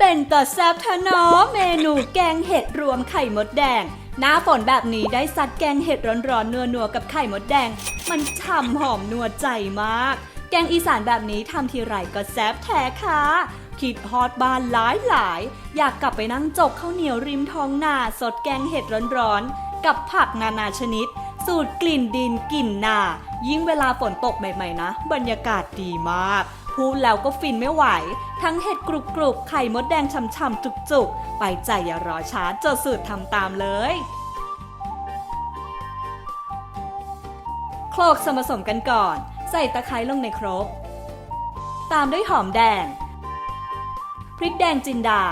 เป็นต่อแซบทะนอเมนูแกงเห็ดรวมไข่มดแดง หน้าฝนแบบนี้ได้ซัดแกงเห็ดร้อนๆนัวๆกับไข่มดแดง มันฉ่ำหอมนัวใจมาก แกงอีสานแบบนี้ทำทีไรก็แซบแท้ค่ะคิดฮอตบ้านหลายหลายๆอยากกลับไปนั่งจกข้าวเหนียวริมท้องนาสดแกงเห็ดร้อนๆ กับผักนานาชนิด สูตรกลิ่นดินกลิ่นนา ยิ่งเวลาฝนตกใหม่ๆนะ บรรยากาศดีมาก พูดแล้วก็ฟินไม่ไหว ทั้งเห็ดกรุบกรุบไข่มดแดงช่ำๆจุกๆ ไปใจอย่ารอช้าจดสูตรทำตามเลยโคลกส่วนผสมกันก่อน ใส่ตะไคร้ลงในครก ตามด้วยหอมแดง พริกแดงจินดา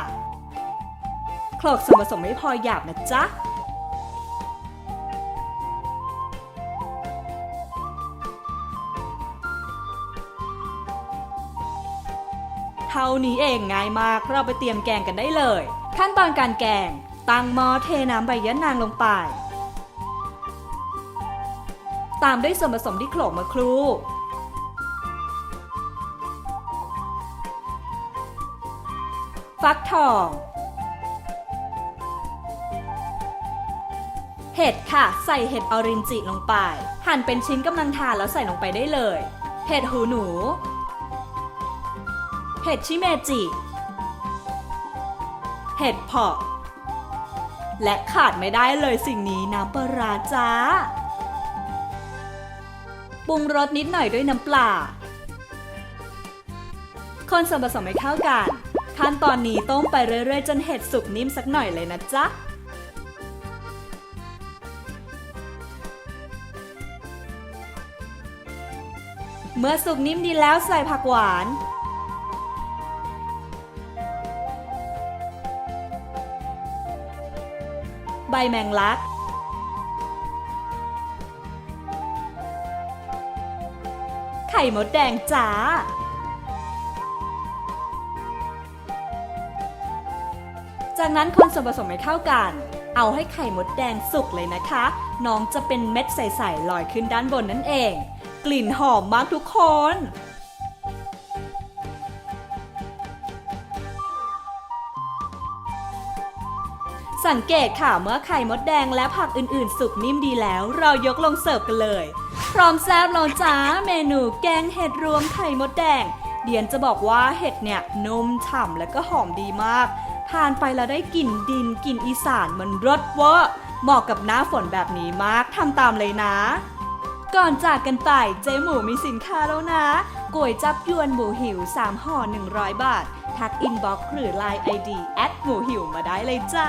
โคลกส่วนผสมให้พอหยาบนะจ๊ะ เท่านี้เองง่ายมาก เราไปเตรียมแกงกันได้เลย ขั้นตอนการแกง ตั้งหม้อเทน้ำใบยะนางลงไป ตามด้วยส่วนผสมที่โขลกมาครู่ฟักทอง เห็ดค่ะ ใส่เห็ดออรินจิลงไป หั่นเป็นชิ้นกำลังทานแล้วใส่ลงไปได้เลย เห็ดหูหนู เห็ดชิเมจิ เห็ดเพาะ และขาดไม่ได้เลยสิ่งนี้น้ำปลาจ้า ปรุงรสนิดหน่อยด้วยน้ำปลา คนส่วนผสมให้เข้ากัน ขั้นตอนนี้ต้มไปเรื่อยๆ จนเห็ดสุกนิ่มสักหน่อยเลยนะจ๊ะเมื่อสุกนิ่มดีแล้วใส่ผักหวาน ใบแมงลัก ไข่มดแดงจ้าจากนั้นคนส่วนผสมให้เข้ากัน เอาให้ไข่มดแดงสุกเลยนะคะ น้องจะเป็นเม็ดใสๆลอยขึ้นด้านบนนั่นเอง กลิ่นหอมมากทุกคน สังเกตค่ะเมื่อไข่มดแดงและผักอื่นๆ สุกนิ่มดีแล้ว เรายกลงเสิร์ฟกันเลย พร้อมแซ่บแล้วจ้าเมนูแกงเห็ดรวมไข่มดแดง เดียนจะบอกว่าเห็ดเนี่ยนุ่มฉ่ำและก็หอมดีมาก ทานไปแล้วได้กลิ่นดินกลิ่นอีสานมันรสเวอร์เหมาะกับหน้าฝนแบบนี้มากทำตามเลยนะ ก่อนจากกันไปเจ๊หมูมีสินค้าแล้วนะก๋วยจับยวนหมูหิว 3ห่อ100 บาท ทักอินบ็อกซ์หรือ Line ID แอดหมูหิวมาได้เลยจ้า